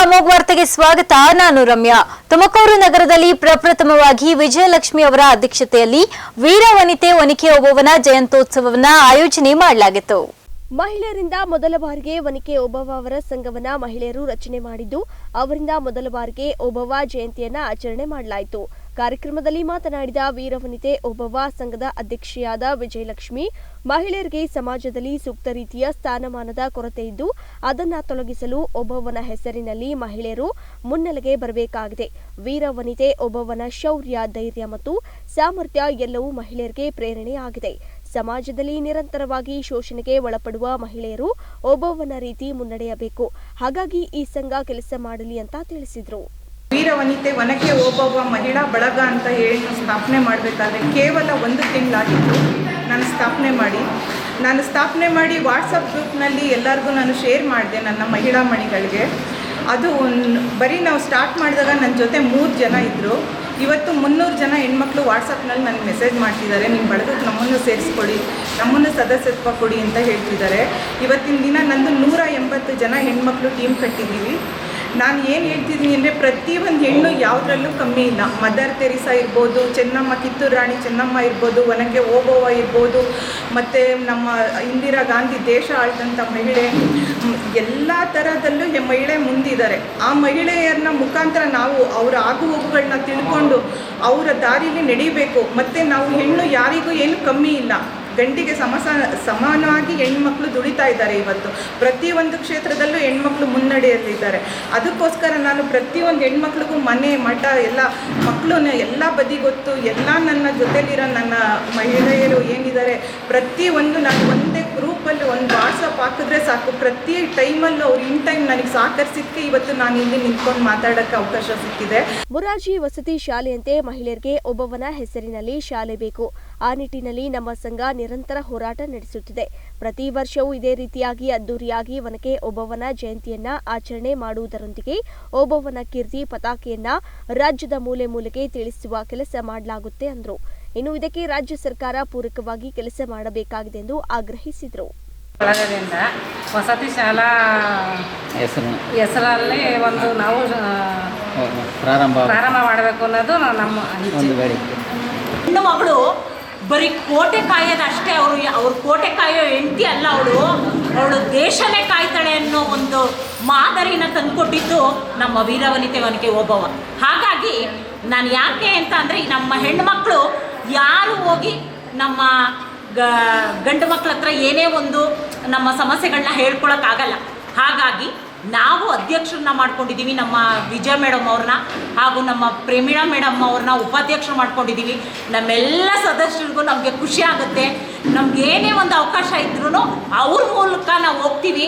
ಅಮೋಘ್ ಸ್ವಾಗತ. ನಾನು ರಮ್ಯಾ. ತುಮಕೂರು ನಗರದಲ್ಲಿ ಪ್ರಪ್ರಥಮವಾಗಿ ವಿಜಯಲಕ್ಷ್ಮಿ ಅವರ ಅಧ್ಯಕ್ಷತೆಯಲ್ಲಿ ವೀರವನಿತೆ ವನಿಕೆ ಒಬ್ಬವನ ಜಯಂತ್ಯೋತ್ಸವವನ್ನ ಆಯೋಜನೆ ಮಾಡಲಾಗಿತ್ತು. ಮಹಿಳೆಯರಿಂದ ಮೊದಲ ಬಾರಿಗೆ ವನಿಕೆ ಓಬವ್ವ ಅವರ ಸಂಘವನ್ನ ಮಹಿಳೆಯರು ರಚನೆ ಮಾಡಿದ್ದು, ಅವರಿಂದ ಮೊದಲ ಬಾರಿಗೆ ಓಬವ್ವ ಜಯಂತಿಯನ್ನ ಆಚರಣೆ ಮಾಡಲಾಯಿತು. ಕಾರ್ಯಕ್ರಮದಲ್ಲಿ ಮಾತನಾಡಿದ ವೀರವನಿತೆ ಒಬ್ಬವ ಸಂಘದ ಅಧ್ಯಕ್ಷೆಯಾದ ವಿಜಯಲಕ್ಷ್ಮಿ, ಮಹಿಳೆಯರಿಗೆ ಸಮಾಜದಲ್ಲಿ ಸೂಕ್ತ ರೀತಿಯ ಸ್ಥಾನಮಾನದ ಕೊರತೆ ಇದ್ದು, ಅದನ್ನು ತೊಲಗಿಸಲು ಒಬ್ಬವ್ವನ ಹೆಸರಿನಲ್ಲಿ ಮಹಿಳೆಯರು ಮುನ್ನೆಲೆಗೆ ಬರಬೇಕಾಗಿದೆ. ವೀರವನಿತೆ ಒಬ್ಬವ್ವನ ಶೌರ್ಯ, ಧೈರ್ಯ ಮತ್ತು ಸಾಮರ್ಥ್ಯ ಎಲ್ಲವೂ ಮಹಿಳೆಯರಿಗೆ ಪ್ರೇರಣೆಯಾಗಿದೆ ಸಮಾಜದಲ್ಲಿ ನಿರಂತರವಾಗಿ ಶೋಷಣೆಗೆ ಒಳಪಡುವ ಮಹಿಳೆಯರು ಒಬ್ಬವ್ವನ ರೀತಿ ಮುನ್ನಡೆಯಬೇಕು. ಹಾಗಾಗಿ ಈ ಸಂಘ ಕೆಲಸ ಮಾಡಲಿ ಅಂತ ತಿಳಿಸಿದ್ರು. ವೀರವನಿತೆ ಒನಕೆ ಓಬವ್ವ ಮಹಿಳಾ ಬಳಗ ಅಂತ ಹೇಳಿ ಸ್ಥಾಪನೆ ಮಾಡಬೇಕಾದ್ರೆ ಕೇವಲ ಒಂದು ತಿಂಗಳಾಗಿತ್ತು. ನಾನು ಸ್ಥಾಪನೆ ಮಾಡಿ. ನಾನು ಸ್ಥಾಪನೆ ಮಾಡಿ ವಾಟ್ಸಪ್ ಗ್ರೂಪ್ನಲ್ಲಿ ಎಲ್ಲರಿಗೂ ನಾನು ಶೇರ್ ಮಾಡಿದೆ ನನ್ನ ಮಹಿಳಾ ಮಣಿಗಳಿಗೆ. ಅದು ಬರೀ ನಾವು ಸ್ಟಾರ್ಟ್ ಮಾಡಿದಾಗ ನನ್ನ ಜೊತೆ ಮೂರು ಜನ ಇದ್ದರು ಇವತ್ತು ಮುನ್ನೂರು ಜನ ಹೆಣ್ಮಕ್ಳು ವಾಟ್ಸಪ್ನಲ್ಲಿ ನನಗೆ ಮೆಸೇಜ್ ಮಾಡ್ತಿದ್ದಾರೆ. ನಿಮ್ಮ ಬಳಗಕ್ಕೆ ನಮ್ಮನ್ನು ಸೇರಿಸ್ಕೊಡಿ, ನಮ್ಮನ್ನು ಸದಸ್ಯತ್ವ ಕೊಡಿ ಅಂತ ಹೇಳ್ತಿದ್ದಾರೆ. ಇವತ್ತಿನ ದಿನ ನಂದು ನೂರ ಎಂಬತ್ತು ಜನ ಹೆಣ್ಮಕ್ಳು ಟೀಮ್ ಕಟ್ಟಿದ್ದೀವಿ. ನಾನು ಏನು ಹೇಳ್ತಿದ್ದೀನಿ ಅಂದರೆ ಪ್ರತಿಯೊಂದು ಹೆಣ್ಣು ಯಾವುದ್ರಲ್ಲೂ ಕಮ್ಮಿ ಇಲ್ಲ. ಮದರ್ ತೆರಿಸಾ ಇರ್ಬೋದು, ಚೆನ್ನಮ್ಮ, ಕಿತ್ತೂರು ರಾಣಿ ಚೆನ್ನಮ್ಮ ಇರ್ಬೋದು, ಒನಕೆ ಓಬವ್ವ ಇರ್ಬೋದು, ಮತ್ತು ನಮ್ಮ ಇಂದಿರಾ ಗಾಂಧಿ ದೇಶ ಆಳ್ದಂಥ ಮಹಿಳೆ ಎಲ್ಲ ಥರದಲ್ಲೂ ಮಹಿಳೆ ಮುಂದಿದ್ದಾರೆ. ಆ ಮಹಿಳೆಯರನ್ನ ಮುಖಾಂತರ ನಾವು ಅವರ ಆಗು ಹೋಗುಗಳನ್ನ ತಿಳ್ಕೊಂಡು ಅವರ ದಾರಿಯಲ್ಲಿ ನಡಿಬೇಕು. ಮತ್ತು ನಾವು ಹೆಣ್ಣು ಯಾರಿಗೂ ಏನು ಕಮ್ಮಿ ಇಲ್ಲ. ಗಂಡಿಗೆ ಸಮಸ, ಸಮಾನವಾಗಿ ಹೆಣ್ಮಕ್ಳು ದುಡಿತಾ ಇದ್ದಾರೆ ಇವತ್ತು. ಪ್ರತಿಯೊಂದು ಕ್ಷೇತ್ರದಲ್ಲೂ ಹೆಣ್ಮಕ್ಳು ಮುನ್ನಡೆಯಲ್ಲಿದ್ದಾರೆ. ಅದಕ್ಕೋಸ್ಕರ ನಾನು ಪ್ರತಿಯೊಂದು ಹೆಣ್ಮಕ್ಳಿಗೂ ಮನೆ, ಮಠ, ಎಲ್ಲ ಮಕ್ಕಳು ಎಲ್ಲ ಬದಿಗೊತ್ತು, ಎಲ್ಲ ನನ್ನ ಜೊತೆಲಿರೋ ನನ್ನ ಮಹಿಳೆಯರು ಏನಿದ್ದಾರೆ, ಪ್ರತಿಯೊಂದು ನಾನು ಒಂದೇ ಗ್ರೂಪಲ್ಲಿ ಒಂದು ವಾಟ್ಸಪ್ ಹಾಕಿದ್ರೆ ಸಾಕು. ಪ್ರತಿ ಟೈಮಲ್ಲೂ ಅವ್ರು ಇನ್ ಟೈಮ್ ನನಗೆ ಸಹಕರಿಸಿದ್ದಕ್ಕೆ ಇವತ್ತು ನಾನು ಇಲ್ಲಿ ನಿಂತ್ಕೊಂಡು ಮಾತಾಡೋಕ್ಕೆ ಅವಕಾಶ ಸಿಕ್ಕಿದೆ. ಮುರಾರ್ಜಿ ವಸತಿ ಶಾಲೆಯಂತೆ ಮಹಿಳೆಯರಿಗೆ ಒಬ್ಬವನ ಹೆಸರಿನಲ್ಲಿ ಶಾಲೆ ಬೇಕು. ಆ ನಿಟ್ಟಿನಲ್ಲಿ ನಮ್ಮ ಸಂಘ ನಿರಂತರ ಹೋರಾಟ ನಡೆಸುತ್ತಿದೆ. ಪ್ರತಿ ವರ್ಷವೂ ಇದೇ ರೀತಿಯಾಗಿ ಅದ್ದೂರಿಯಾಗಿ ಒನಕೆ ಒಬ್ಬವ್ವನ ಜಯಂತಿಯನ್ನ ಆಚರಣೆ ಮಾಡುವುದರೊಂದಿಗೆ ಒಬ್ಬವ್ವನ ಕೀರ್ತಿ ಪತಾಕೆಯನ್ನ ರಾಜ್ಯದ ಮೂಲೆ ಮೂಲೆಗೆ ತಿಳಿಸುವ ಕೆಲಸ ಮಾಡಲಾಗುತ್ತೆ ಅಂದ್ರು. ಇನ್ನು ಇದಕ್ಕೆ ರಾಜ್ಯ ಸರ್ಕಾರ ಪೂರಕವಾಗಿ ಕೆಲಸ ಮಾಡಬೇಕಾಗಿದೆ ಎಂದು ಆಗ್ರಹಿಸಿದರು. ಬಳಗದಿಂದ ವಸತಿ ಶಾಲಾ ಹೆಸರು. ಹೆಸರಲ್ಲಿ ಒಂದು ನಾವು ಪ್ರಾರಂಭ ಪ್ರಾರಂಭ ಮಾಡಬೇಕು ಅನ್ನೋದು ನಮ್ಮ ಹೆಣ್ಣು ಮಗಳು ಬರೀ ಕೋಟೆ ಕಾಯೋದು ಅಷ್ಟೇ ಅವರು. ಅವ್ರ ಕೋಟೆ ಕಾಯೋ ಹೆಂಡತಿ ಅಲ್ಲ ಅವಳು. ಅವಳು ದೇಶನೇ ಕಾಯ್ತಾಳೆ ಅನ್ನೋ ಒಂದು ಮಾದರಿನ ತಂದುಕೊಟ್ಟಿದ್ದು ನಮ್ಮ ವೀರವನಿತೆ ವನಿಕೆ ಒಬ್ಬವ. ಹಾಗಾಗಿ ನಾನು ಯಾಕೆ ಅಂತ ಅಂದರೆ ನಮ್ಮ ಹೆಣ್ಣುಮಕ್ಕಳು ಯಾರು ಹೋಗಿ ನಮ್ಮ ಗ, ಗಂಡು ಮಕ್ಕಳ ಹತ್ರ ಏನೇ ಒಂದು ನಮ್ಮ ಸಮಸ್ಯೆಗಳನ್ನ ಹೇಳ್ಕೊಳಕ್ಕಾಗಲ್ಲ. ಹಾಗಾಗಿ ನಾವು ಅಧ್ಯಕ್ಷರನ್ನ ಮಾಡ್ಕೊಂಡಿದ್ದೀವಿ ನಮ್ಮ ವಿಜಯ ಮೇಡಮ್ ಅವ್ರನ್ನ ಹಾಗೂ ನಮ್ಮ ಪ್ರೇಮಿಳಾ ಮೇಡಮ್ ಅವ್ರನ್ನ ಉಪಾಧ್ಯಕ್ಷರು ಮಾಡ್ಕೊಂಡಿದ್ದೀವಿ ನಮ್ಮೆಲ್ಲ ಸದಸ್ಯರಿಗೂ ನಮಗೆ ಖುಷಿ ಆಗುತ್ತೆ. ನಮ್ಗೆ ಏನೇ ಒಂದು ಅವಕಾಶ ಇದ್ರೂ ಅವ್ರ ಮೂಲಕ ನಾವು ಹೋಗ್ತೀವಿ.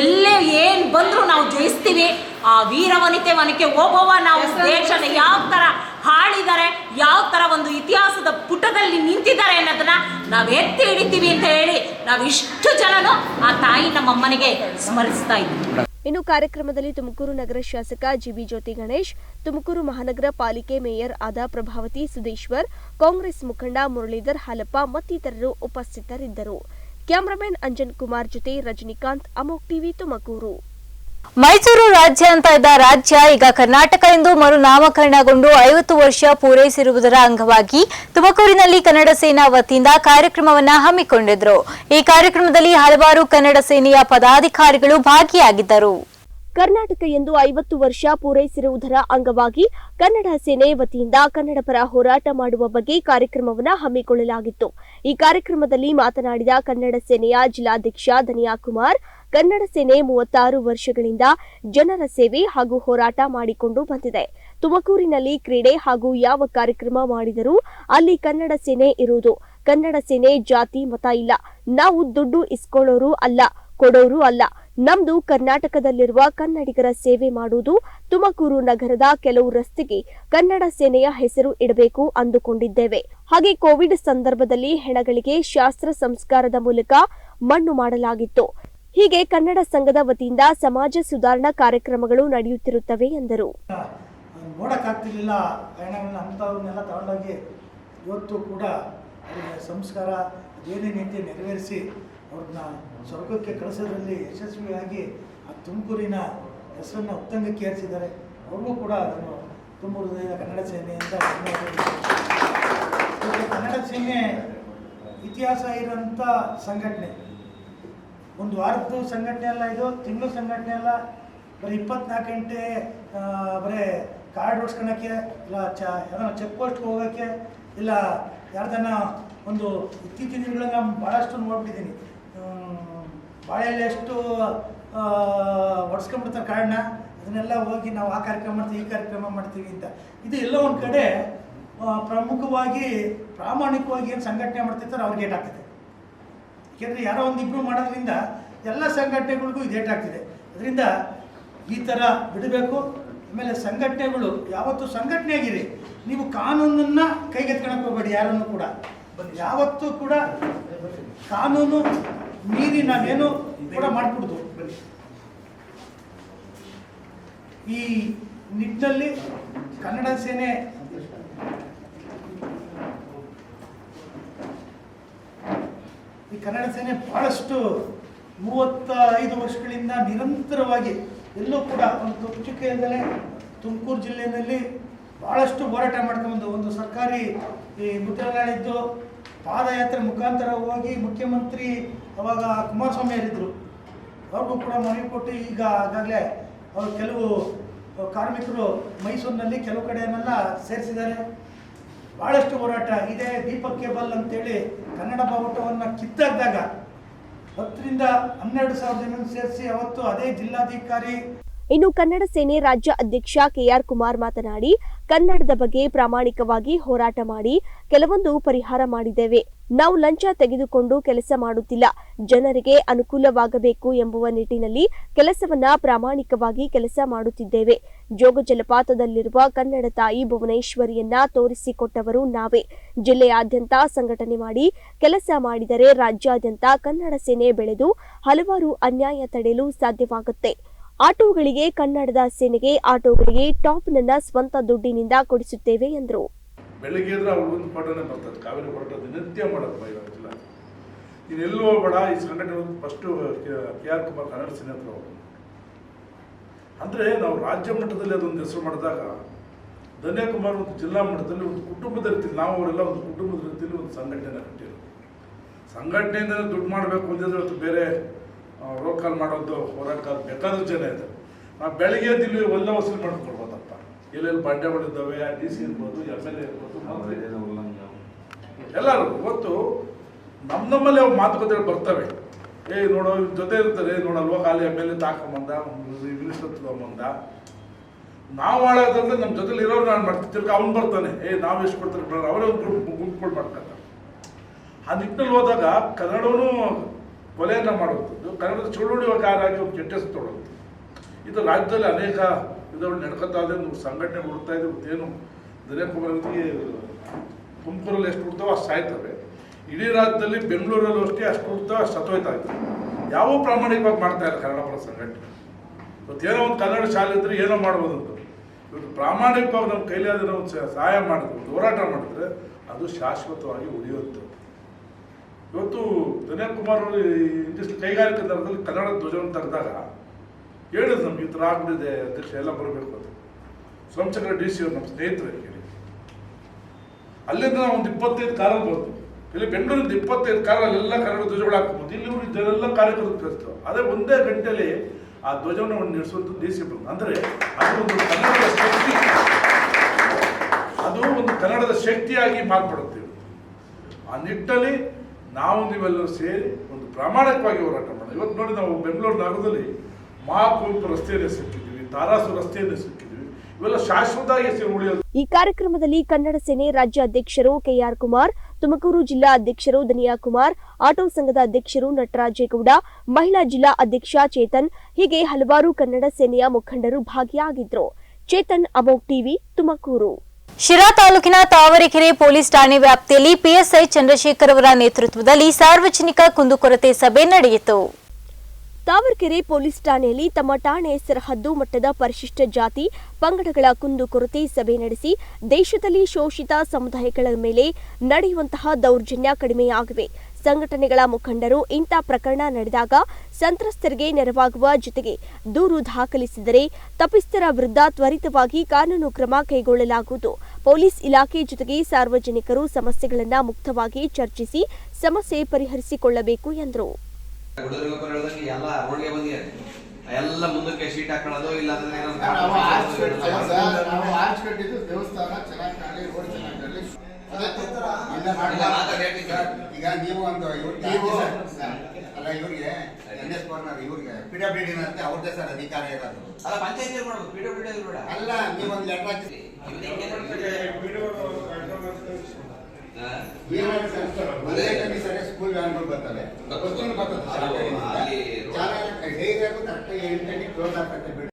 ಎಲ್ಲೇ ಏನು ಬಂದರೂ ನಾವು ಜಯಿಸ್ತೀವಿ. ಆ ವೀರವನಿತೆ ವನಿಕೆ ಓಬವ್ವ ನಾವು ದೇಶನ ಯಾವ ಥರ ಹಾಳಿದ್ದಾರೆ ಯಾವ ಥರ ಒಂದು ಇತಿಹಾಸದ ಪುಟದಲ್ಲಿ ನಿಂತಿದ್ದಾರೆ ಅನ್ನೋದನ್ನ ನಾವು ಎತ್ತಿ ಹಿಡಿತೀವಿ ಅಂತ ಹೇಳಿ ನಾವು ಇಷ್ಟು ಜನನು ಆ ತಾಯಿ ನಮ್ಮ ಅಮ್ಮನಿಗೆ ಸ್ಮರಿಸ್ತಾ ಇದ್ದೀವಿ. ಇನ್ನು ಕಾರ್ಯಕ್ರಮದಲ್ಲಿ ತುಮಕೂರು ನಗರ ಶಾಸಕ ಜಿಬಿ ಜ್ಯೋತಿ ಗಣೇಶ್, ತುಮಕೂರು ಮಹಾನಗರ ಪಾಲಿಕೆ ಮೇಯರ್ ಆದ ಪ್ರಭಾವತಿ ಸುದೇಶ್ವರ್ ಕಾಂಗ್ರೆಸ್ ಮುಖಂಡ ಮುರಳೀಧರ್ ಹಾಲಪ್ಪ ಮತ್ತಿತರರು ಉಪಸ್ಥಿತರಿದ್ದರು. ಕ್ಯಾಮರಾಮನ್ ಅಂಜನ್ ಕುಮಾರ್ ಜೊತೆ ರಜನಿಕಾಂತ್, ಅಮೋಕ್ ಟಿವಿ ತುಮಕೂರು. ಮೈಸೂರು ರಾಜ್ಯ ಅಂತ ಇದ್ದ ರಾಜ್ಯ ಈಗ ಕರ್ನಾಟಕ ಎಂದು ಮರುನಾಮಕರಣಗೊಂಡು ಐವತ್ತು ವರ್ಷ ಪೂರೈಸಿರುವುದರ ಅಂಗವಾಗಿ ತುಮಕೂರಿನಲ್ಲಿ ಕನ್ನಡ ಸೇನಾ ವತಿಯಿಂದ ಕಾರ್ಯಕ್ರಮವನ್ನು ಹಮ್ಮಿಕೊಂಡಿದ್ರು. ಈ ಕಾರ್ಯಕ್ರಮದಲ್ಲಿ ಹಲವಾರು ಕನ್ನಡ ಸೇನೆಯ ಪದಾಧಿಕಾರಿಗಳು ಭಾಗಿಯಾಗಿದ್ದರು. ಕರ್ನಾಟಕ ಎಂದು ಐವತ್ತು ವರ್ಷ ಪೂರೈಸಿರುವುದರ ಅಂಗವಾಗಿ ಕನ್ನಡ ಸೇನೆ ವತಿಯಿಂದ ಕನ್ನಡ ಪರ ಹೋರಾಟ ಮಾಡುವ ಬಗ್ಗೆ ಕಾರ್ಯಕ್ರಮವನ್ನು ಹಮ್ಮಿಕೊಳ್ಳಲಾಗಿತ್ತು. ಈ ಕಾರ್ಯಕ್ರಮದಲ್ಲಿ ಮಾತನಾಡಿದ ಕನ್ನಡ ಸೇನೆಯ ಜಿಲ್ಲಾಧ್ಯಕ್ಷ ಧನಿಯಾ ಕುಮಾರ್ ಕನ್ನಡ ಸೇನೆ ಮೂವತ್ತಾರು ವರ್ಷಗಳಿಂದ ಜನರ ಸೇವೆ ಹಾಗೂ ಹೋರಾಟ ಮಾಡಿಕೊಂಡು ಬಂದಿದೆ. ತುಮಕೂರಿನಲ್ಲಿ ಕ್ರೀಡೆ ಹಾಗೂ ಯಾವ ಕಾರ್ಯಕ್ರಮ ಮಾಡಿದರೂ ಅಲ್ಲಿ ಕನ್ನಡ ಸೇನೆ ಇರುವುದು. ಕನ್ನಡ ಸೇನೆ ಜಾತಿ ಮತ ಇಲ್ಲ. ನಾವು ದುಡ್ಡು ಇಸ್ಕೊಳ್ಳೋರು ಅಲ್ಲ, ಕೊಡೋರು ಅಲ್ಲ. ನಮ್ದು ಕರ್ನಾಟಕದಲ್ಲಿರುವ ಕನ್ನಡಿಗರ ಸೇವೆ ಮಾಡುವುದು ತುಮಕೂರು ನಗರದ ಕೆಲವು ರಸ್ತೆಗೆ ಕನ್ನಡ ಸೇನೆಯ ಹೆಸರು ಇಡಬೇಕು ಅಂದುಕೊಂಡಿದ್ದೇವೆ. ಹಾಗೆ ಕೋವಿಡ್ ಸಂದರ್ಭದಲ್ಲಿ ಹೆಣಗಳಿಗೆ ಶಾಸ್ತ್ರ ಸಂಸ್ಕಾರದ ಮೂಲಕ ಮಣ್ಣು ಮಾಡಲಾಗಿತ್ತು. ಹೀಗೆ ಕನ್ನಡ ಸಂಘದ ವತಿಯಿಂದ ಸಮಾಜ ಸುಧಾರಣಾ ಕಾರ್ಯಕ್ರಮಗಳು ನಡೆಯುತ್ತಿರುತ್ತವೆ ಎಂದರು. ನೋಡೋಕ್ಕಾಗ್ತಿರ್ಲಿಲ್ಲ ಹೆಣಗಳನ್ನ ಅಂಥವನ್ನೆಲ್ಲ ತಗೊಂಡೋಗಿ ಇವತ್ತು ಕೂಡ ಸಂಸ್ಕಾರ ಅದೇನೇ ನೀತಿ ನೆರವೇರಿಸಿ ಅವ್ರನ್ನ ಸ್ವರ್ಗಕ್ಕೆ ಕಳಿಸೋದ್ರಲ್ಲಿ ಯಶಸ್ವಿಯಾಗಿ ಆ ತುಮಕೂರಿನ ಹೆಸರನ್ನು ಉತ್ತಂಗಕ್ಕೆ ಏರಿಸಿದ್ದಾರೆ. ಅವ್ರಿಗೂ ಕೂಡ ಅದನ್ನು ತುಮಕೂರು ಕನ್ನಡ ಸೇನೆಯಿಂದ ಕನ್ನಡ ಸೇನೆ ಇತಿಹಾಸ ಇರೋಂಥ ಸಂಘಟನೆ. ಒಂದು ವಾರದ್ದು ಸಂಘಟನೆ ಅಲ್ಲ ಇದು, ತಿಂಗಳು ಸಂಘಟನೆ ಅಲ್ಲ. ಬರೀ ಇಪ್ಪತ್ನಾಲ್ಕು ಗಂಟೆ ಬರೇ ಕಾರ್ಡ್ ಓಡಿಸ್ಕೊಳಕ್ಕೆ ಇಲ್ಲ ಚ, ಏನೋ ಚೆಕ್ ಪೋಸ್ಟ್ಗೆ ಹೋಗೋಕ್ಕೆ, ಇಲ್ಲ ಯಾರ್ದನ್ನ ಒಂದು ಇತ್ತೀಚಿನ ದಿನಗಳಲ್ಲಿ ನಾನು ಭಾಳಷ್ಟು ನೋಡ್ಬಿಟ್ಟಿದ್ದೀನಿ ಬಾಳೆಯಲ್ಲಿ ಎಷ್ಟು ಒಡ್ಸ್ಕೊಂಡ್ಬಿಡ್ತಾರೆ ಕಾರ್ಡ್ನ, ಅದನ್ನೆಲ್ಲ ಹೋಗಿ ನಾವು ಆ ಕಾರ್ಯಕ್ರಮ ಮಾಡ್ತೀವಿ, ಈ ಕಾರ್ಯಕ್ರಮ ಮಾಡ್ತೀವಿ ಅಂತ. ಇದು ಎಲ್ಲ ಒಂದು ಕಡೆ ಪ್ರಮುಖವಾಗಿ ಪ್ರಾಮಾಣಿಕವಾಗಿ ಏನು ಸಂಘಟನೆ ಮಾಡ್ತಿರ್ತಾರೆ ಅವ್ರಿಗೆ ಏಟಾಗ್ತದೆ ಯಾಕೆಂದರೆ ಯಾರೋ ಒಂದು ಇಂಪ್ರೂವ್ ಮಾಡೋದ್ರಿಂದ ಎಲ್ಲ ಸಂಘಟನೆಗಳಿಗೂ ಇದು ಏಟಾಗ್ತಿದೆ ಅದರಿಂದ ಈ ಥರ ಬಿಡಬೇಕು. ಆಮೇಲೆ ಸಂಘಟನೆಗಳು, ಯಾವತ್ತು ಸಂಘಟನೆ ಆಗಿರಿ ನೀವು ಕಾನೂನನ್ನು ಕೈಗೆತ್ಕೊಳಕ್ಕೆ ಹೋಗಬೇಡಿ, ಯಾರನ್ನು ಕೂಡ. ಯಾವತ್ತೂ ಕೂಡ ಕಾನೂನು ಮೀರಿ ನಾವೇನು ಕೂಡ ಮಾಡಿಬಿಡ್ದು. ಈ ನಿಟ್ಟಿನಲ್ಲಿ ಕನ್ನಡ ಸೇನೆ ಈ ಕನ್ನಡ ಸೇನೆ ಬಹಳಷ್ಟು ಮೂವತ್ತೈದು ವರ್ಷಗಳಿಂದ ನಿರಂತರವಾಗಿ ಎಲ್ಲೂ ಕೂಡ ಒಂದು ತುಮಚುಕೆಯಿಂದಲೇ ತುಮಕೂರು ಜಿಲ್ಲೆಯಲ್ಲಿ ಭಾಳಷ್ಟು ಹೋರಾಟ ಮಾಡ್ಕೊಂಡು ಒಂದು ಸರ್ಕಾರಿ ಈ ಮುದ್ರಣಗಳಿದ್ದು ಪಾದಯಾತ್ರೆ ಮುಖಾಂತರ ಹೋಗಿ ಮುಖ್ಯಮಂತ್ರಿ ಅವಾಗ ಕುಮಾರಸ್ವಾಮಿ ಅವರಿದ್ದರು. ಅವ್ರಿಗೂ ಕೂಡ ಮನವಿ ಕೊಟ್ಟು ಈಗ ಆಗಾಗಲೇ ಅವರು ಕೆಲವು ಕಾರ್ಮಿಕರು ಮೈಸೂರಿನಲ್ಲಿ ಕೆಲವು ಕಡೆಯನ್ನೆಲ್ಲ ಸೇರಿಸಿದ್ದಾರೆ. ಭಾಳಷ್ಟು ಹೋರಾಟ ಇದೇ. ದೀಪಕ್ಕೆ ಬಲ್ ಅಂತೇಳಿ ಕನ್ನಡ ಬಾವುಟವನ್ನು ಕಿತ್ತಾದಾಗ ಹತ್ತರಿಂದ ಹನ್ನೆರಡು ಸಾವಿರ ಜನ ಸೇರಿಸಿ ಅವತ್ತು ಅದೇ ಜಿಲ್ಲಾಧಿಕಾರಿ ಇನ್ನು ಕನ್ನಡ ಸೇನೆ ರಾಜ್ಯ ಅಧ್ಯಕ್ಷ ಕೆಆರ್ ಕುಮಾರ್ ಮಾತನಾಡಿ, ಕನ್ನಡದ ಬಗ್ಗೆ ಪ್ರಾಮಾಣಿಕವಾಗಿ ಹೋರಾಟ ಮಾಡಿ ಕೆಲವೊಂದು ಪರಿಹಾರ ಮಾಡಿದ್ದೇವೆ. ನಾವು ಲಂಚ ತೆಗೆದುಕೊಂಡು ಕೆಲಸ ಮಾಡುತ್ತಿಲ್ಲ. ಜನರಿಗೆ ಅನುಕೂಲವಾಗಬೇಕು ಎಂಬುವ ನಿಟ್ಟಿನಲ್ಲಿ ಕೆಲಸವನ್ನ ಪ್ರಾಮಾಣಿಕವಾಗಿ ಕೆಲಸ ಮಾಡುತ್ತಿದ್ದೇವೆ. ಜೋಗ ಜಲಪಾತದಲ್ಲಿರುವ ಕನ್ನಡ ತಾಯಿ ಭುವನೇಶ್ವರಿಯನ್ನ ತೋರಿಸಿಕೊಟ್ಟವರು ನಾವೇ. ಜಿಲ್ಲೆಯಾದ್ಯಂತ ಸಂಘಟನೆ ಮಾಡಿ ಕೆಲಸ ಮಾಡಿದರೆ ರಾಜ್ಯಾದ್ಯಂತ ಕನ್ನಡ ಸೇನೆ ಬೆಳೆದು ಹಲವಾರು ಅನ್ಯಾಯ ತಡೆಯಲು ಸಾಧ್ಯವಾಗುತ್ತೆ. ಆಟೋಗಳಿಗೆ ಕನ್ನಡದ ಸೇನೆಗೆ ಆಟೋಗಳಿಗೆ ಟಾಪ್ ನನ್ನ ಸ್ವಂತ ದುಡ್ಡಿನಿಂದ ಕೊಡಿಸುತ್ತೇವೆ ಎಂದರು. ಬೆಳಿಗ್ಗೆ ಒಂದು ಪಾಠನೇ ಬರ್ತದೆ ಕಾವೇರಿ ಹೊರಟದ ನಿತ್ಯ ಮಾಡೋದು ಇವಾಗಿಲ್ಲ ನೀನು ಎಲ್ಲೂ ಹೋಗ್ಬೇಡ, ಈ ಸಂಘಟನೆ first K R Kumar Kannada Sene ಹತ್ರ ಅಂದರೆ ನಾವು ರಾಜ್ಯ ಮಟ್ಟದಲ್ಲಿ ಅದೊಂದು ಹೆಸರು ಮಾಡಿದಾಗ, ಧನ್ಯಕುಮಾರ್ ಒಂದು ಜಿಲ್ಲಾ ಮಟ್ಟದಲ್ಲಿ ಒಂದು ಕುಟುಂಬದ ರೀತಿಯಲ್ಲಿ ನಾವು ಅವರೆಲ್ಲ ಒಂದು ಕುಟುಂಬದ ರೀತಿಯಲ್ಲಿ ಒಂದು ಸಂಘಟನೆ ಕಟ್ಟಿರೋದು. ಸಂಘಟನೆಯಿಂದ ದುಡ್ಡು ಮಾಡಬೇಕು ಅಂತ ಬೇರೆ ರೋಲ್ ಕಾಲ್ ಮಾಡೋದು ಹೋರಾಟ ಬೇಕಾದ ಬೇಕಾದಷ್ಟು ಜನ ಇದೆ ನಾವು ಬೆಳಗ್ಗೆ ಎದ್ದು ಒಳ್ಳೆ ವಸೂಲಿ ಮಾಡ್ಕೊಡ್ಬೋದಪ್ಪ ಎಲ್ಲೆಲ್ಲಿ ಬಂಡೆಗಳಿದ್ದಾವೆ ಡಿ ಸಿ ಇರ್ಬೋದು ಎಂ ಎಲ್ ಎ ಇರ್ಬೋದು ಎಲ್ಲರೂ ಇವತ್ತು ನಮ್ಮ ನಮ್ಮಲ್ಲಿ ಅವು ಮಾತುಕತೆಗಳು ಬರ್ತವೆ. ಏ ನೋಡೋ ಇವ್ರ ಜೊತೆ ಇರ್ತಾರೆ. ನೋಡಲ್ವ ಖಾಲಿ ಎಂ ಎಲ್ ಎ ತಾಕೊಂಬಂದ ಮಿನಿಸ್ಟರ್ ತಗೊಂಬಂದ. ನಾವು ಮಾಡೋದಂದ್ರೆ ನಮ್ಮ ಜೊತೆಲಿ ಇರೋರು ನಾನು ಮಾಡ್ತೀನಿ. ತಿರ್ಗಿ ಅವ್ನು ಬರ್ತಾನೆ. ಏ ನಾವು ಎಷ್ಟು ಕೊಡ್ತಾರೆ ಅವರೇ ಒಂದು ಗ್ರೂಪ್ ಗುಂಪುಗಳು ಮಾಡ್ತಾರೆ ಆ ನಿಟ್ಟಿನಲ್ಲಿ ಹೋದಾಗ ಕನ್ನಡವೂ ಕೊಲೆಯನ್ನು ಮಾಡುವಂಥದ್ದು, ಕನ್ನಡದ ಚಳುವಳಿಗಾರಾಗಿ ಒಂದು ಕೆಟ್ಟ ತೊಡುವಂಥದ್ದು ಇದು ರಾಜ್ಯದಲ್ಲಿ ಅನೇಕ ವಿಧಗಳು ನಡ್ಕೊತಾ ಇದೆ ಒಂದು ಸಂಘಟನೆ ಬರುತ್ತಾ ಇದೆ ಏನು ದಿನಕುಮಾರನಿಗೆ ತುಮಕೂರಲ್ಲಿ ಎಷ್ಟು ಹುಡ್ತಾವೋ ಅಷ್ಟು ಸಾಯ್ತವೆ. ಇಡೀ ರಾಜ್ಯದಲ್ಲಿ ಬೆಂಗಳೂರಲ್ಲೂ ಅಷ್ಟೇ ಅಷ್ಟು ಹುಡ್ತಾವೆ, ಅಷ್ಟು ಸತ್ತೋಯ್ತಾ ಇದೆ ಯಾವ ಪ್ರಾಮಾಣಿಕವಾಗಿ ಮಾಡ್ತಾ ಇಲ್ಲ ಕನ್ನಡ ಪರ ಸಂಘಟನೆ. ಏನೋ ಒಂದು ಕನ್ನಡ ಶಾಲೆ ಇದ್ದರೆ ಏನೋ ಮಾಡ್ಬೋದಂತ ಇವತ್ತು ಪ್ರಾಮಾಣಿಕವಾಗಿ ನಮ್ಮ ಕೈಲಾದ ನಾವು ಸ- ಸಹಾಯ ಮಾಡಿದ್ರು ಹೋರಾಟ ಮಾಡಿದ್ರೆ ಅದು ಶಾಶ್ವತವಾಗಿ ಉಳಿಯುತ್ತೆ. ಇವತ್ತು ಕುಮಾರ್ ಅವರು ಇಂತಿಷ್ಟು ಕೈಗಾರಿಕಾ ದರದಲ್ಲಿ ಕನ್ನಡ ಧ್ವಜವನ್ನು ತೆಗೆದಾಗ ಹೇಳಿದ್ರು ನಮ್ಗೆ ಈ ಥರ ಆಗ್ಬಿಟ್ಟಿದೆ ಅಧ್ಯಕ್ಷ, ಎಲ್ಲ ಬರಬೇಕು ಅಂತ. ಸೋಮಶೇಖರ ಡಿ ಸಿ ಅವರು ನಮ್ಮ ಸ್ನೇಹಿತರು ಹೇಳಿ ಅಲ್ಲಿಂದ ನಾವು ಒಂದು ಇಪ್ಪತ್ತೈದು ಕಾರಲ್ಲಿ ಬರ್ತೀವಿ ಇಲ್ಲಿ ಬೆಂಗಳೂರಿಂದ ಇಪ್ಪತ್ತೈದು ಕಾರಲ್ಲಿ ಎಲ್ಲ ಕನ್ನಡ ಧ್ವಜಗಳು ಹಾಕ್ಬೋದು. ಇಲ್ಲಿ ಇವರು ಇದೆಲ್ಲ ಕಾರ್ಯಕರ್ತರು ಕಳಿಸ್ತಾರೆ ಅದೇ ಒಂದೇ ಗಂಟೆಯಲ್ಲಿ ಆ ಧ್ವಜವನ್ನು ನಡೆಸುವಂಥ ಡಿ ಸಿ ಬಂದು ಅಂದರೆ ಅದು ಒಂದು ಕನ್ನಡದ ಶಕ್ತಿ. ಅದು ಒಂದು ಕನ್ನಡದ ಶಕ್ತಿಯಾಗಿ ಮಾರ್ಪಡುತ್ತೆ. ಆ ನಿಟ್ಟಲ್ಲಿ ನಾವು ನೀವೆಲ್ಲರೂ ಸೇರಿ ಒಂದು ಪ್ರಾಮಾಣಿಕವಾಗಿ ಹೋರಾಟ ಮಾಡೋಣ. ಇವತ್ತು ನೋಡಿ ನಾವು ಬೆಂಗಳೂರು ನಗರದಲ್ಲಿ ಮಹಾಕುಂಪು ರಸ್ತೆಯಲ್ಲಿ ಸಿಕ್ಕಿದ್ದೀವಿ, ತಾರಾಸು ರಸ್ತೆಯಲ್ಲಿ ಸಿಕ್ಕಿದ್ದೀವಿ. ಇವೆಲ್ಲ ಶಾಶ್ವತವಾಗಿ ಉಳಿಯೋದು. ಈ ಕಾರ್ಯಕ್ರಮದಲ್ಲಿ ಕನ್ನಡ ಸೇನೆ ರಾಜ್ಯ ಅಧ್ಯಕ್ಷರು ಕೆಆರ್ ಕುಮಾರ್, ತುಮಕೂರು ಜಿಲ್ಲಾ ಅಧ್ಯಕ್ಷರು ದನಿಯಾ ಕುಮಾರ್, ಆಟೋ ಸಂಘದ ಅಧ್ಯಕ್ಷರು ನಟರಾಜೇಗೌಡ ಮಹಿಳಾ ಜಿಲ್ಲಾ ಅಧ್ಯಕ್ಷ ಚೇತನ್, ಹೀಗೆ ಹಲವಾರು ಕನ್ನಡ ಸೇನೆಯ ಮುಖಂಡರು ಭಾಗಿಯಾಗಿದ್ರು. ಚೇತನ್ ಅಮೋಕ್ ಟಿವಿ, ತುಮಕೂರು. ಶಿರಾ ತಾಲೂಕಿನ ತಾವರೆಕೆರೆ ಪೊಲೀಸ್ ಠಾಣೆ ವ್ಯಾಪ್ತಿಯಲ್ಲಿ ಪಿಎಸ್ಐ ಚಂದ್ರಶೇಖರ್ ಅವರ ನೇತೃತ್ವದಲ್ಲಿ ಸಾರ್ವಜನಿಕ ಕುಂದುಕೊರತೆ ಸಭೆ ನಡೆಯಿತು. ತಾವರೆಕೆರೆ ಪೊಲೀಸ್ ಠಾಣೆಯಲ್ಲಿ ತಮ್ಮ ಠಾಣೆ ಸರಹದ್ದು ಮಟ್ಟದ ಪರಿಶಿಷ್ಟ ಜಾತಿ, ಪಂಗಡಗಳ ಕುಂದುಕೊರತೆ ಸಭೆ ನಡೆಸಿ ದೇಶದಲ್ಲಿ ಶೋಷಿತ ಸಮುದಾಯಗಳ ಮೇಲೆ ನಡೆಯುವಂತಹ ದೌರ್ಜನ್ಯ ಕಡಿಮೆಯಾಗಿವೆ. ಸಂಘಟನೆಗಳ ಮುಖಂಡರು ಇಂಥ ಪ್ರಕರಣ ನಡೆದಾಗ ಸಂತ್ರಸ್ತರಿಗೆ ನೆರವಾಗುವ ಜೊತೆಗೆ ದೂರು ದಾಖಲಿಸಿದರೆ ತಪ್ಪಿಸ್ತರ ವಿರುದ್ಧ ತ್ವರಿತವಾಗಿ ಕಾನೂನು ಕ್ರಮ ಕೈಗೊಳ್ಳಲಾಗುವುದು. ಪೊಲೀಸ್ ಇಲಾಖೆ ಜೊತೆಗೆ ಸಾರ್ವಜನಿಕರು ಸಮಸ್ಯೆಗಳನ್ನ ಮುಕ್ತವಾಗಿ ಚರ್ಚಿಸಿ ಸಮಸ್ಯೆ ಪರಿಹರಿಸಿಕೊಳ್ಳಬೇಕು ಎಂದರು. ಎಲ್ಲ ಮುಂದಕ್ಕೆ ಶೀಟ್ ಹಾಕೊಳ್ಳೋದು ಇಲ್ಲ ಅಂದ್ರೆ ಈಗ ನೀವು ಒಂದು ಅಲ್ಲ ಇವ್ರಿಗೆ ಎನ್ ಎಸ್ ಕಾರ್ನರ್ ಇವ್ರಿಗೆ ಪಿ ಡಬ್ಲ್ಯೂ ಡಿ ಅಂತ ಅವ್ರದ್ದೇ ಸರ್ ಅಧಿಕಾರ ಇರೋದು. ಅಲ್ಲ ಪಂಚಾಯತ್ ಮಾಡ್ಬೇಕು ಪಿ ಡಬ್ಲ್ಯೂ ಬೇಡ ಅಲ್ಲ ನೀವು ಒಂದು ಲೆಟರ್ ಹಾಕಿ ಸ್ಕೂಲ್ ವ್ಯಾನ್ಗಳು ಬರ್ತವೆ ಬರ್ತದೆ ಆಗು ಕರೆಕ್ಟಾಗಿ ಎಂಟು ಗಂಟೆಗೆ ಕ್ಲೋಸ್ ಆಗ್ತದೆ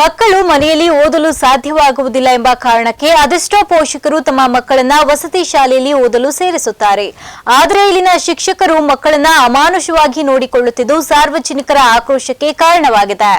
ಮಕ್ಕಳು ಮನೆಯಲ್ಲಿ ಓದಲು ಸಾಧ್ಯವಾಗುವುದಿಲ್ಲ ಎಂಬ ಕಾರಣಕ್ಕೆ ಅದೆಷ್ಟೋ ಪೋಷಕರು ತಮ್ಮ ಮಕ್ಕಳನ್ನ ವಸತಿ ಶಾಲೆಯಲ್ಲಿ ಓದಲು ಸೇರಿಸುತ್ತಾರೆ. ಆದರೆ ಇಲ್ಲಿನ ಶಿಕ್ಷಕರು ಮಕ್ಕಳನ್ನ ಅಮಾನುಷವಾಗಿ ನೋಡಿಕೊಳ್ಳುತ್ತಿದ್ದು ಸಾರ್ವಜನಿಕರ ಆಕ್ರೋಶಕ್ಕೆ ಕಾರಣವಾಗಿದೆ.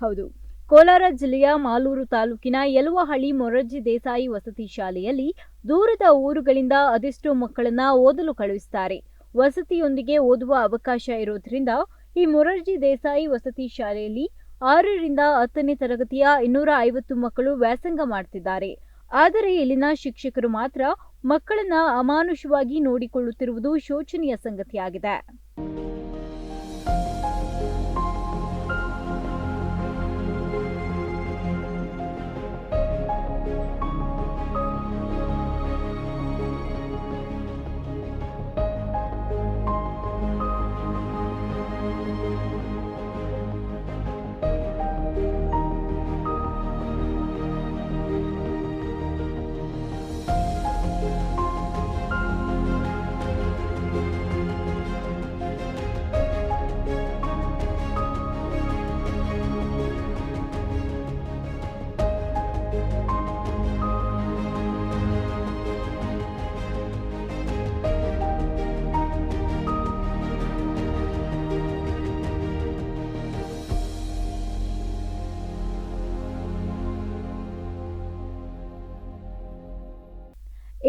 ಹೌದು. ಕೋಲಾರ ಜಿಲ್ಲೆಯ ಮಾಲೂರು ತಾಲೂಕಿನ ಯಲುವಹಳ್ಳಿ ಮೊರಜ್ಜಿ ದೇಸಾಯಿ ವಸತಿ ಶಾಲೆಯಲ್ಲಿ ದೂರದ ಊರುಗಳಿಂದ ಅದೆಷ್ಟೋ ಮಕ್ಕಳನ್ನ ಓದಲು ಕಳುಹಿಸುತ್ತಾರೆ. ವಸತಿಯೊಂದಿಗೆ ಓದುವ ಅವಕಾಶ ಇರೋದ್ರಿಂದ ಈ ಮೊರರ್ಜಿ ದೇಸಾಯಿ ವಸತಿ ಶಾಲೆಯಲ್ಲಿ ಆರರಿಂದ ಹತ್ತನೇ ತರಗತಿಯ ಇನ್ನೂರ ಐವತ್ತು ಮಕ್ಕಳು ವ್ಯಾಸಂಗ ಮಾಡ್ತಿದ್ದಾರೆ. ಆದರೆ ಇಲ್ಲಿನ ಶಿಕ್ಷಕರು ಮಾತ್ರ ಮಕ್ಕಳನ್ನ ಅಮಾನುಷವಾಗಿ ನೋಡಿಕೊಳ್ಳುತ್ತಿರುವುದು ಶೋಚನೀಯ ಸಂಗತಿಯಾಗಿದೆ. ಈ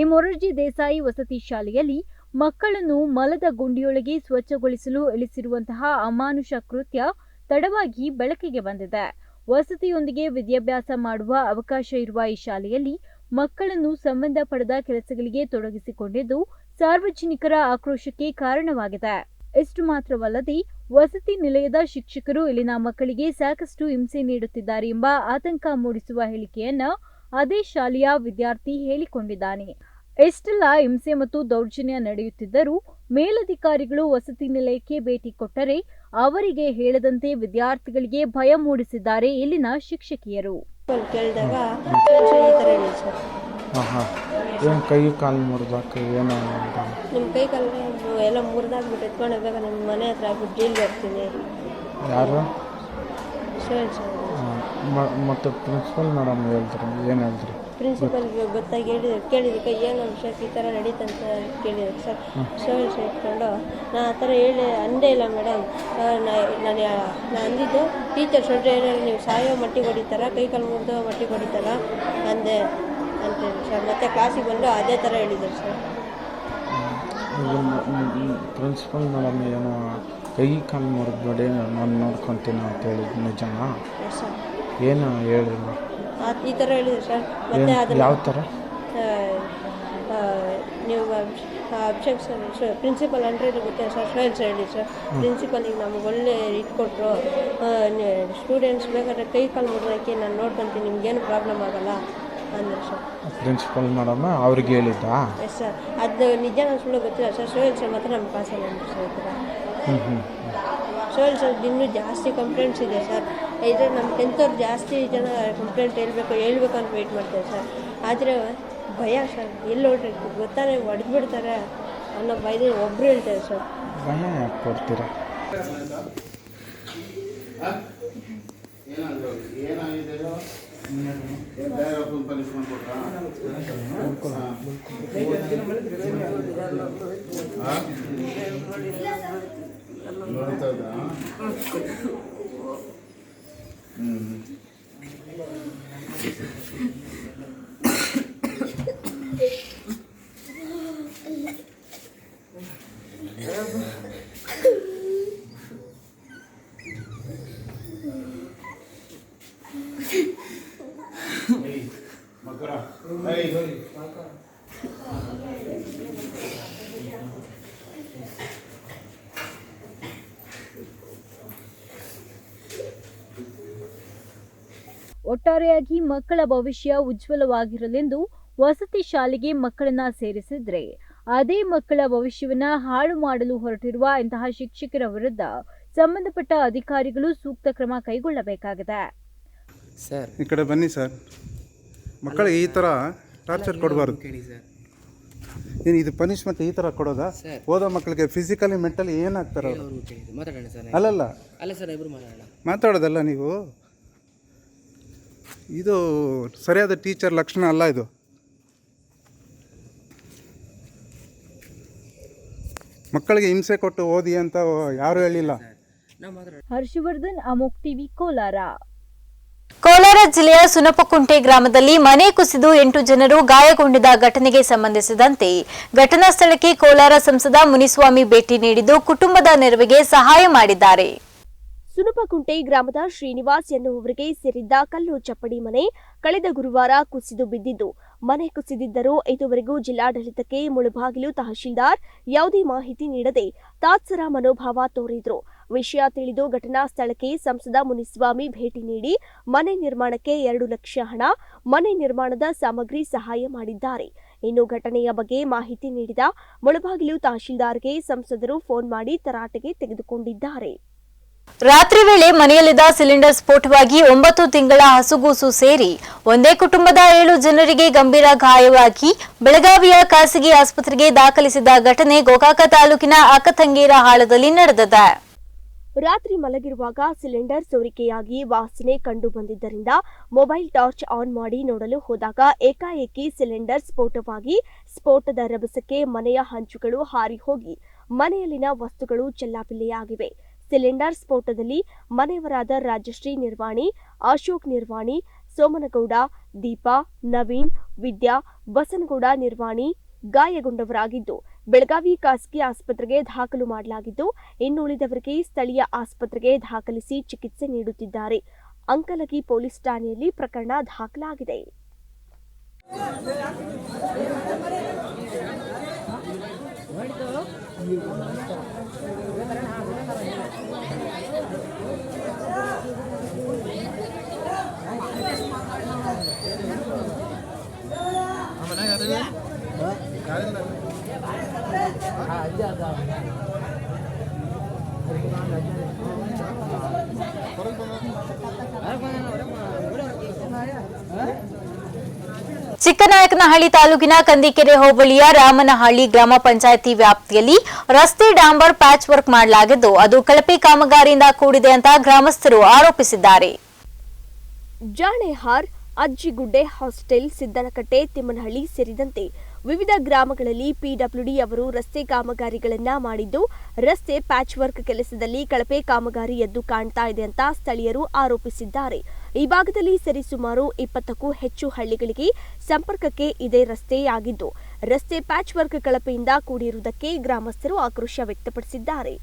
ಮೊರರ್ಜಿ ದೇಸಾಯಿ ವಸತಿ ಶಾಲೆಯಲ್ಲಿ ಮಕ್ಕಳನ್ನು ಮಲದ ಗುಂಡಿಯೊಳಗೆ ಸ್ವಚ್ಛಗೊಳಿಸಲು ಇಳಿಸಿರುವಂತಹ ಅಮಾನುಷ ಕೃತ್ಯ ತಡವಾಗಿ ಬೆಳಕಿಗೆ ಬಂದಿದೆ. ವಸತಿಯೊಂದಿಗೆ ವಿದ್ಯಾಭ್ಯಾಸ ಮಾಡುವ ಅವಕಾಶ ಇರುವ ಈ ಶಾಲೆಯಲ್ಲಿ ಮಕ್ಕಳನ್ನು ಸಂಬಂಧಪಡದ ಕೆಲಸಗಳಿಗೆ ತೊಡಗಿಸಿಕೊಂಡಿದ್ದು ಸಾರ್ವಜನಿಕರ ಆಕ್ರೋಶಕ್ಕೆ ಕಾರಣವಾಗಿದೆ. ಇಷ್ಟು ಮಾತ್ರವಲ್ಲದೆ ವಸತಿ ನಿಲಯದ ಶಿಕ್ಷಕರು ಇಲ್ಲಿನ ಮಕ್ಕಳಿಗೆ ಸಾಕಷ್ಟು ಹಿಂಸೆ ನೀಡುತ್ತಿದ್ದಾರೆ ಎಂಬ ಆತಂಕ ಮೂಡಿಸುವ ಹೇಳಿಕೆಯನ್ನು ಅದೇ ಶಾಲೆಯ ವಿದ್ಯಾರ್ಥಿ ಹೇಳಿಕೊಂಡಿದ್ದಾನೆ. ಎಷ್ಟೆಲ್ಲ ಹಿಂಸೆ ಮತ್ತು ದೌರ್ಜನ್ಯ ನಡೆಯುತ್ತಿದ್ದರೂ ಮೇಲಧಿಕಾರಿಗಳು ವಸತಿ ನಿಲಯಕ್ಕೆ ಭೇಟಿ ಕೊಟ್ಟರೆ ಅವರಿಗೆ ಹೇಳದಂತೆ ವಿದ್ಯಾರ್ಥಿಗಳಿಗೆ ಭಯ ಮೂಡಿಸಿದ್ದಾರೆ ಇಲ್ಲಿನ ಶಿಕ್ಷಕಿಯರು. ಕೇಳಿದಾಗ ಹಾಂ ಹಾಂ ಏನು ಕೈ ಕಾಲು ಮುರಿದಾಕ ಏನು ನಿಮ್ಮ ಕೈ ಕಾಲು ಎಲ್ಲ ಮುರಿದಾಗ್ಬಿಟ್ಟು ಎತ್ಕೊಂಡು ಹೋಗ್ಬೇಕು ನಿಮ್ಮ ಮನೆ ಹತ್ರ ಆಗ್ಬಿಟ್ಟು ಜೈಲ್ ಬರ್ತೀನಿ ಯಾರು? ಸರಿ ಸರ್. ಮ- ಮತ್ತು ಪ್ರಿನ್ಸಿಪಲ್ ಮೇಡಮ್ ಹೇಳ್ತಾರೆ ಏನು ಹೇಳ್ತಾರೆ? ಪ್ರಿನ್ಸಿಪಲ್ಗೆ ಗೊತ್ತಾಗಿ ಹೇಳಿದ್ರು ಕೇಳಿದಕ್ಕೆ ಏನು ವಿಷಯ ಈ ಥರ ನಡೀತಂತ ಕೇಳಿದ್ರು ಸರ್. ಸರ್ ಇಟ್ಕೊಂಡು ನಾನು ಆ ಥರ ಹೇಳಿ ಅಂದೇ ಇಲ್ಲ ಮೇಡಮ್ ನಾನು ನಾನು ಅಂದಿದ್ದು ಟೀಚರ್ ಸೊಡ್ರೆ ಏನಾದ್ರು ನೀವು ಸಾಯೋ ಮಟ್ಟಿಗೆ ಹೊಡಿತಾರ? ಕೈ ಕಾಲು ಮುರಿದೋ ಮಟ್ಟಿಗೆ ಹೊಡಿತಾರ? ಅಂದೆ ಅಂತೇಳಿ ಸರ್. ಮತ್ತೆ ಕ್ಲಾಸಿಗೆ ಬಂದು ಅದೇ ಥರ ಹೇಳಿದರು ಸರ್. ಪ್ರಿನ್ಸಿಪಲ್ ಮೇಡಮ್ ಏನೋ ಕೈ ಕಾಲು ಮುರಿದ್ಬೇಡಿ ನಾನು ನೋಡ್ಕೊತೀನಿ ಅಂತ ಹೇಳಿದ್ದು ನಿಜನಾ? ಏನು ಆ- ಈ ಥರ ಹೇಳಿದ್ರು ಸರ್. ಮತ್ತೆ ಅದು ಅದನ್ನು ಯಾವ ಥರ ನೀವು ಅಭಿಷೇಕ್ ಸರ್ ಪ್ರಿನ್ಸಿಪಲ್ ಅಂದರೆ ಗೊತ್ತೆ ಸರ್ ಸರ್ ಹೇಳಿ ಸರ್. ಪ್ರಿನ್ಸಿಪಲಿಗೆ ನಮ್ಗೆ ಒಳ್ಳೆ ಇಟ್ಕೊಟ್ರು ಸ್ಟೂಡೆಂಟ್ಸ್ ಬೇಕಾದ್ರೆ ಕೈ ಕಾಲು ಮುರಿದಕ್ಕೆ ನಾನು ನೋಡ್ಕೊತೀನಿ ನಿಮ್ಗೇನು ಪ್ರಾಬ್ಲಮ್ ಆಗಲ್ಲ ಅಂದರು ಸರ್. ಪ್ರಿನ್ಸಿಪಲ್ ಮೇಡಮ್ ಅವ್ರಿಗೆ ಹೇಳಿದ್ದ? ಎಸ್ ಸರ್ ಅದು ನಿಜ ನಾನು ಸುಳ್ಳು ಗೊತ್ತಿಲ್ಲ ಸರ್. ಸೋಯಲ್ ಸರ್ ಮಾತ್ರ ನಮ್ಮ ಕ್ಲಾಸಲ್ಲಿ ಅಂದರು ಸರ್ ಈ ಥರ ಸರ್ ಇನ್ನೂ ಜಾಸ್ತಿ ಕಂಪ್ಲೇಂಟ್ಸ್ ಇದೆ ಸರ್. ಇದ್ರೆ ನಮ್ಮ ಟೆಂತವ್ರು ಜಾಸ್ತಿ ಜನ ಕಂಪ್ಲೇಂಟ್ ಹೇಳಬೇಕು ಹೇಳ್ಬೇಕು ಅಂತ ವೆಯ್ಟ್ ಮಾಡ್ತಾರೆ ಸರ್ ಆದರೆ ಭಯ ಸರ್ ಎಲ್ಲಿ ಹೊಡ್ರಿ ಗೊತ್ತಾನೆ ಹೊಡೆದ್ಬಿಡ್ತಾರೆ ಅನ್ನೋ ಭಯದಲ್ಲಿ ಒಬ್ಬರು ಹೇಳ್ತಾರೆ ಸರ್ ಭಯ ಯಾಕೆ ಕೊಡ್ತೀರಾ ಏನಾಗಿದೆ ಬೇರೆ ಒಟ್ಟಾರೆಯಾಗಿ ಮಕ್ಕಳ ಭವಿಷ್ಯ ಉಜ್ವಲವಾಗಿರಲೆಂದು ವಸತಿ ಶಾಲೆಗೆ ಮಕ್ಕಳನ್ನ ಸೇರಿಸಿದ್ರೆ ಅದೇ ಮಕ್ಕಳ ಭವಿಷ್ಯವನ್ನ ಹಾಳು ಮಾಡಲು ಹೊರಟಿರುವ ಇಂತಹ ಶಿಕ್ಷಕರ ವಿರುದ್ಧ ಸಂಬಂಧಪಟ್ಟ ಅಧಿಕಾರಿಗಳು ಸೂಕ್ತ ಕ್ರಮ ಕೈಗೊಳ್ಳಬೇಕಾಗಿದೆ. ಸರ್. ಈ ಕಡೆ ಬನ್ನಿ ಸರ್. ಮಕ್ಕಳಿಗೆ ಈ ಥರ ಟಾರ್ಚರ್ ಕೊಡಬಾರ್ದು. ಏನು ಇದು ಪನಿಷ್ಮೆಂಟ್ ಈ ಥರ ಕೊಡೋದಾ? ಓದೋ ಮಕ್ಕಳಿಗೆ ಫಿಸಿಕಲಿ ಮೆಂಟಲಿ ಏನಾಗ್ತಾರೆ ಅವ್ರು? ಮಾತಾಡೋಣ ಸರ್. ಅಲ್ಲಲ್ಲ. ಅಲ್ಲ ಸರ್ ಮಾತಾಡೋಣ. ಮಾತಾಡೋದಲ್ಲ ನೀವು? ಇದು ಸರಿಯಾದ ಟೀಚರ್ ಲಕ್ಷಣ ಅಲ್ಲ ಇದು. ಮಕ್ಕಳಿಗೆ ಹಿಂಸೆ ಕೊಟ್ಟು ಓದಿ ಅಂತ ಯಾರು ಹೇಳಿಲ್ಲ. ಹರ್ಷವರ್ಧನ್ ಅಮೋಕ್ ಟಿವಿ ಕೋಲಾರ. ಕೋಲಾರ ಜಿಲ್ಲೆಯ ಸುನಪಕುಂಟೆ ಗ್ರಾಮದಲ್ಲಿ ಮನೆ ಕುಸಿದು ಎಂಟು ಜನರು ಗಾಯಗೊಂಡಿದ್ದ ಘಟನೆಗೆ ಸಂಬಂಧಿಸಿದಂತೆ ಘಟನಾ ಸ್ಥಳಕ್ಕೆ ಕೋಲಾರ ಸಂಸದ ಮುನಿಸ್ವಾಮಿ ಭೇಟಿ ನೀಡಿದ್ದು ಕುಟುಂಬದ ನೆರವಿಗೆ ಸಹಾಯ ಮಾಡಿದ್ದಾರೆ. ಸುನಪಕುಂಟೆ ಗ್ರಾಮದ ಶ್ರೀನಿವಾಸ್ ಎನ್ನುವವರಿಗೆ ಸೇರಿದ್ದ ಕಲ್ಲು ಚಪ್ಪಡಿ ಮನೆ ಕಳೆದ ಗುರುವಾರ ಕುಸಿದು ಬಿದ್ದಿದ್ದು. ಮನೆ ಕುಸಿದಿದ್ದರೂ ಇದುವರೆಗೂ ಜಿಲ್ಲಾಡಳಿತಕ್ಕೆ ಮುಳುಬಾಗಿಲು ತಹಶೀಲ್ದಾರ್ ಯಾವುದೇ ಮಾಹಿತಿ ನೀಡದೆ ತಾತ್ಸರ ಮನೋಭಾವ ತೋರಿದ್ರು. ವಿಷಯ ತಿಳಿದು ಘಟನಾ ಸ್ಥಳಕ್ಕೆ ಸಂಸದ ಮುನಿಸ್ವಾಮಿ ಭೇಟಿ ನೀಡಿ ಮನೆ ನಿರ್ಮಾಣಕ್ಕೆ ಎರಡು ಲಕ್ಷ ಹಣ, ಮನೆ ನಿರ್ಮಾಣದ ಸಾಮಗ್ರಿ ಸಹಾಯ ಮಾಡಿದ್ದಾರೆ. ಇನ್ನು ಘಟನೆಯ ಬಗ್ಗೆ ಮಾಹಿತಿ ನೀಡಿದ ಮುಳಬಾಗಿಲು ತಹಶೀಲ್ದಾರ್ಗೆ ಸಂಸದರು ಫೋನ್ ಮಾಡಿ ತರಾಟೆಗೆ ತೆಗೆದುಕೊಂಡಿದ್ದಾರೆ. ರಾತ್ರಿ ವೇಳೆ ಮನೆಯಲ್ಲಿದ್ದ ಸಿಲಿಂಡರ್ ಸ್ಫೋಟವಾಗಿ ಒಂಬತ್ತು ತಿಂಗಳ ಹಸುಗೂಸು ಸೇರಿ ಒಂದೇ ಕುಟುಂಬದ ಏಳು ಜನರಿಗೆ ಗಂಭೀರ ಗಾಯವಾಗಿ ಬೆಳಗಾವಿಯ ಖಾಸಗಿ ಆಸ್ಪತ್ರೆಗೆ ದಾಖಲಿಸಿದ ಘಟನೆ ಗೋಕಾಕ ತಾಲೂಕಿನ ಅಕ್ಕತಂಗೇರ ಹಾಳದಲ್ಲಿ ನಡೆದಿದೆ. ರಾತ್ರಿ ಮಲಗಿರುವಾಗ ಸಿಲಿಂಡರ್ ಸೋರಿಕೆಯಾಗಿ ವಾಸನೆ ಕಂಡು ಬಂದಿದ್ದರಿಂದ ಮೊಬೈಲ್ ಟಾರ್ಚ್ ಆನ್ ಮಾಡಿ ನೋಡಲು ಹೋದಾಗ ಏಕಾಏಕಿ ಸಿಲಿಂಡರ್ ಸ್ಫೋಟವಾಗಿ ಸ್ಫೋಟದ ರಭಸಕ್ಕೆ ಮನೆಯ ಹಂಚುಗಳು ಹಾರಿ ಹೋಗಿ ಮನೆಯಲ್ಲಿನ ವಸ್ತುಗಳು ಚೆಲ್ಲಾಪಿಲ್ಲೆಯಾಗಿವೆ. ಸಿಲಿಂಡರ್ ಸ್ಫೋಟದಲ್ಲಿ ಮನೆಯವರಾದ ರಾಜಶ್ರೀ ನಿರ್ವಾಣಿ, ಅಶೋಕ್ ನಿರ್ವಾಣಿ, ಸೋಮನಗೌಡ, ದೀಪಾ, ನವೀನ್, ವಿದ್ಯಾ, ಬಸನಗೌಡ ನಿರ್ವಾಣಿ ಗಾಯಗೊಂಡವರಾಗಿದ್ದು, ಬೆಳಗಾವಿ ಖಾಸಗಿ ಆಸ್ಪತ್ರೆಗೆ ದಾಖಲು ಮಾಡಲಾಗಿದ್ದು, ಇನ್ನುಳಿದವರಿಗೆ ಸ್ಥಳೀಯ ಆಸ್ಪತ್ರೆಗೆ ದಾಖಲಿಸಿ ಚಿಕಿತ್ಸೆ ನೀಡುತ್ತಿದ್ದಾರೆ. ಅಂಕಲಗಿ ಪೊಲೀಸ್ ಠಾಣೆಯಲ್ಲಿ ಪ್ರಕರಣ ದಾಖಲಾಗಿದೆ. ಚಿಕ್ಕನಾಯಕನಹಳ್ಳಿ ತಾಲೂಕಿನ ಕಂದಿಕೆರೆ ಹೋಬಳಿಯ ರಾಮನಹಳ್ಳಿ ಗ್ರಾಮ ಪಂಚಾಯಿತಿ ವ್ಯಾಪ್ತಿಯಲ್ಲಿ ರಸ್ತೆ ಡಾಂಬರ್ ಪ್ಯಾಚ್ ವರ್ಕ್ ಮಾಡಲಾಗಿದ್ದು, ಅದು ಕಳಪೆ ಕಾಮಗಾರಿಯಿಂದ ಕೂಡಿದೆ ಅಂತ ಗ್ರಾಮಸ್ಥರು ಆರೋಪಿಸಿದ್ದಾರೆ. ಜಾಣೆಹಾರ್, ಅಜ್ಜಿಗುಡ್ಡೆ ಹಾಸ್ಟೆಲ್, ಸಿದ್ದನಕಟ್ಟೆ, ತಿಮ್ಮನಹಳ್ಳಿ ಸೇರಿದಂತೆ ವಿವಿಧ ಗ್ರಾಮಗಳಲ್ಲಿ ಪಿಡಬ್ಲ್ಯೂಡಿ ಅವರು ರಸ್ತೆ ಕಾಮಗಾರಿಗಳನ್ನ ಮಾಡಿದ್ದು, ರಸ್ತೆ ಪ್ಯಾಚ್ ವರ್ಕ್ ಕೆಲಸದಲ್ಲಿ ಕಳಪೆ ಕಾಮಗಾರಿ ಎದ್ದು ಕಾಣ್ತಾ ಇದೆ ಅಂತ ಸ್ಥಳೀಯರು ಆರೋಪಿಸಿದ್ದಾರೆ. ಈ ಭಾಗದಲ್ಲಿ ಸರಿಸುಮಾರು ಇಪ್ಪತ್ತಕ್ಕೂ ಹೆಚ್ಚು ಹಳ್ಳಿಗಳಿಗೆ ಸಂಪರ್ಕಕ್ಕೆ ಇದೇ ರಸ್ತೆಯಾಗಿದ್ದು, ರಸ್ತೆ ಪ್ಯಾಚ್ ವರ್ಕ್ ಕಳಪೆಯಿಂದ ಕೂಡಿರುವುದಕ್ಕೆ ಗ್ರಾಮಸ್ಥರು ಆಕ್ರೋಶ ವ್ಯಕ್ತಪಡಿಸಿದ್ದಾರೆ.